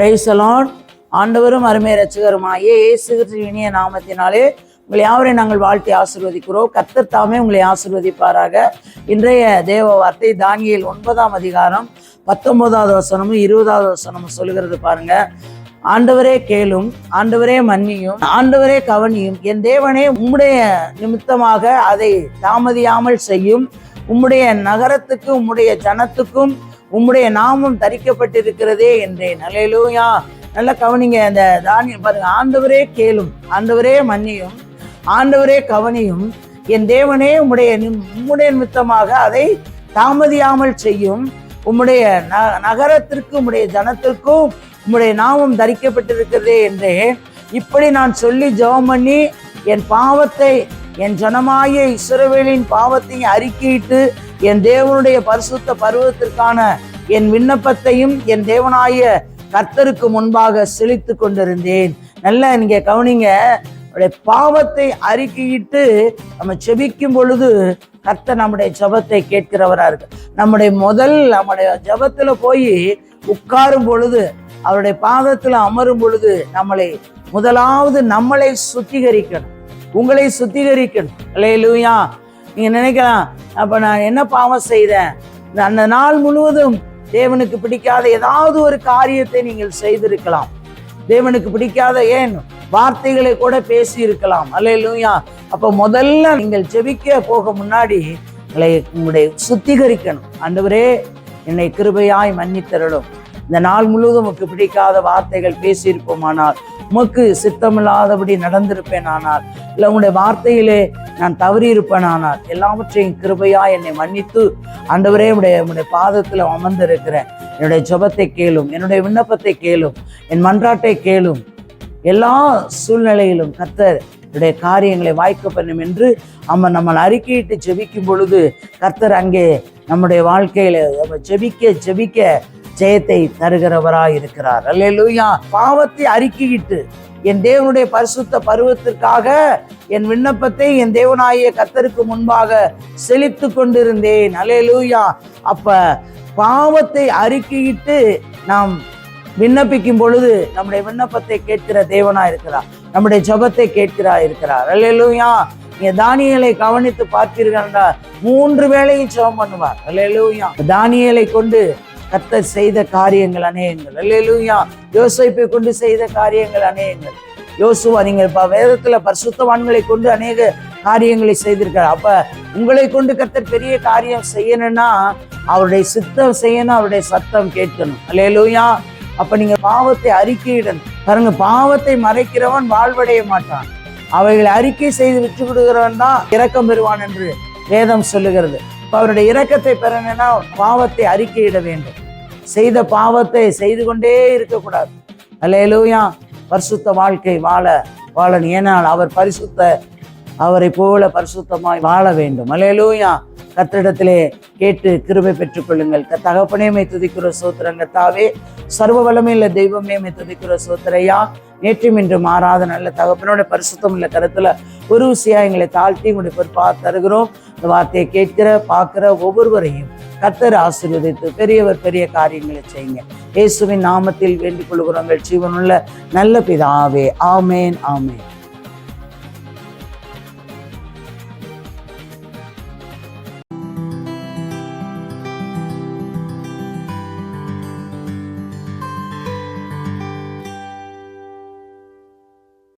பிரைசலான் ஆண்டவரும் அருமை ரட்சகருமாயே இயேசு இனிய நாமத்தினாலே உங்களை யாவரை நாங்கள் வாழ்த்தி ஆசிர்வதிக்கிறோம். கர்த்தர் தாமே உங்களை ஆசிர்வதிப்பாராக. இன்றைய தேவ வார்த்தை தானியல் ஒன்பதாம் அதிகாரம் பத்தொன்பதாவது வசனமும் இருபதாவது வசனமும் சொல்லுகிறது பாருங்க. ஆண்டவரே கேளும் ஆண்டவரே மன்னியும் ஆண்டவரே கவனியும். என் தேவனே உம்முடைய நிமித்தமாக அதை தாமதியாமல் செய்யும். உம்முடைய நகரத்துக்கும் உம்முடைய ஜனத்துக்கும் உம்முடைய நாமம் தரிக்கப்பட்டிருக்கிறதே என்றேன். அலையிலூயா நல்லா கவனிங்க அந்த தானியம் பாருங்க. ஆண்டவரே கேளும் ஆண்டவரே மன்னியும் ஆண்டவரே கவனியும். என் தேவனே உம்முடைய நிம்- உம்முடைய நிமித்தமாக அதை தாமதியாமல் செய்யும். உம்முடைய ந- நகரத்திற்கும் உம்முடைய ஜனத்திற்கும் உம்முடைய நாமம் தரிக்கப்பட்டிருக்கிறதே என்றே இப்படி நான் சொல்லி ஜெபம் பண்ணி என் பாவத்தை என் ஜனமாய இஸ்ரவேலின் பாவத்தையும் அறிக்கையிட்டு என் தேவனுடைய பரிசுத்த பருவத்திற்கான என் விண்ணப்பத்தையும் என் தேவனாய கர்த்தருக்கு முன்பாக செழித்து கொண்டிருந்தேன். நல்லா நீங்க கவனிங்க அவருடைய பாவத்தை அறிக்கையிட்டு நம்ம செபிக்கும் பொழுது கர்த்தர் நம்முடைய ஜெபத்தை கேட்கிறவரா இருக்கு. நம்முடைய முதல் நம்முடைய ஜபத்துல போய் உட்காரும் பொழுது அவருடைய பாதத்துல அமரும் பொழுது நம்மளை முதலாவது நம்மளை சுத்திகரிக்கணும். உங்களை சுத்திகரிக்கணும். அல்லேலூயா நீங்க நினைக்கலாம். அப்போ நான் என்ன பாவம் செய்தேன்? இந்த அந்த நாள் முழுவதும் தேவனுக்கு பிடிக்காத ஏதாவது ஒரு காரியத்தை நீங்கள் செய்திருக்கலாம். தேவனுக்கு பிடிக்காத ஏன்? வார்த்தைகளை கூட பேசி இருக்கலாம் அல்லையா அப்போ முதல்ல நீங்கள் ஜெபிக்க போக முன்னாடி உங்களை உங்களுடைய சுத்திகரிக்கணும். ஆண்டவரே என்னை கிருபையாய் மன்னித்தரலும் இந்த நாள் முழுவதும் உமக்கு பிடிக்காத வார்த்தைகள் பேசியிருப்போமானால் உமக்கு சித்தமில்லாதபடி நடந்திருப்பேன் ஆனால் இல்லை உங்களுடைய வார்த்தையிலே நான் தவறியிருப்பேனானால் எல்லாவற்றையும் கிருபையா என்னை மன்னித்து ஆண்டவரே உடைய உடைய பாதத்தில் அமர்ந்திருக்கிறேன். என்னுடைய ஜபத்தை கேளும் என்னுடைய விண்ணப்பத்தை கேளும் என் மன்றாட்டை கேளும். எல்லா சூழ்நிலையிலும் கர்த்தர் என்னுடைய காரியங்களை வாய்க்க பண்ணும் என்று நம்ம நம்மளை அறிக்கையிட்டு ஜெபிக்கும் பொழுது கர்த்தர் அங்கே நம்முடைய வாழ்க்கையில நம்ம ஜெபிக்க ஜெபிக்க ஜெயத்தை தருகிறவராக இருக்கிறார். அல்லையா பாவத்தை அறிக்கையிட்டு என் தேவனுடைய பரிசுத்த பருவத்திற்காக என் விண்ணப்பத்தை என் தேவனாய கத்தருக்கு முன்பாக செழித்து கொண்டிருந்தேன். அலையலூயா அப்ப பாவத்தை அறிக்கையிட்டு நாம் விண்ணப்பிக்கும் பொழுது நம்முடைய விண்ணப்பத்தை கேட்கிற தேவனா இருக்கிறார். நம்முடைய ஜபத்தை கேட்கிறா இருக்கிறார். அல்லேலூயா. நீங்க தானியலை கவனித்து பார்த்தீர்கள்டா மூன்று வேளையும் ஜெபம் பண்ணுவார். அல்லேலூயா. தானியலை கொண்டு கத்த செய்த காரியங்கள் அநேகங்கள். அல்லேலூயா. யோசிப்பை கொண்டு செய்த காரியங்கள் அநேகங்கள். யோசுவா நீங்கள் இப்ப வேதத்துல பரிசுத்தவான்களை கொண்டு அநேக காரியங்களை செய்திருக்கார் அப்ப உங்களை கொண்டு கர்த்தர் பெரிய காரியம் செய்யணும்னா அவருடைய சித்தம் செய்யணும் அவருடைய சத்தம் கேட்கணும். அல்லையிலூயா அப்ப நீங்க பாவத்தை அறிக்கையிடணும். பாருங்க பாவத்தை மறைக்கிறவன் வாழ்வடைய மாட்டான். அவைகளை அறிக்கை செய்து விட்டு விடுகிறவன் தான் இரக்கம் பெறுவான் என்று வேதம் சொல்லுகிறது. இப்ப அவருடைய இரக்கத்தை பெறணும்னா பாவத்தை அறிக்கையிட வேண்டும். செய்த பாவத்தை செய்து கொண்டே இருக்கக்கூடாது. அல்லேலூயா. பரிசுத்த வாழ்க்கை வாழ வாழணும். ஏனால் அவர் பரிசுத்த அவரை போல பரிசுத்தமாய் வாழ வேண்டும். அலையலூயா கத்திடத்திலே கேட்டு கிருபை பெற்றுக்கொள்ளுங்கள். க- தகப்பனே துதிக்கிற சோத்திரங்க தாவே. சர்வ வல்லமையுள்ள தெய்வமேமே துதிக்கிற சோத்திரையா. நேற்றும் இன்று மாறாத நல்ல தகப்பனோட பரிசுத்தம் இல்லை கருத்துல ஒரு விஷயம் எங்களை தாழ்த்தி உங்களுடைய பொறுப்பா தருகிறோம். இந்த வார்த்தையை கேட்கிற பார்க்கிற ஒவ்வொருவரையும் கத்தர் ஆசீர்வதித்து பெரியவர் பெரிய காரியங்களை செய்யுங்க. இயேசுவின் நாமத்தில் வேண்டிக் கொள்கிறோங்கள் ஜீவனுள்ள நல்ல பிதாவே. ஆமேன் ஆமேன்.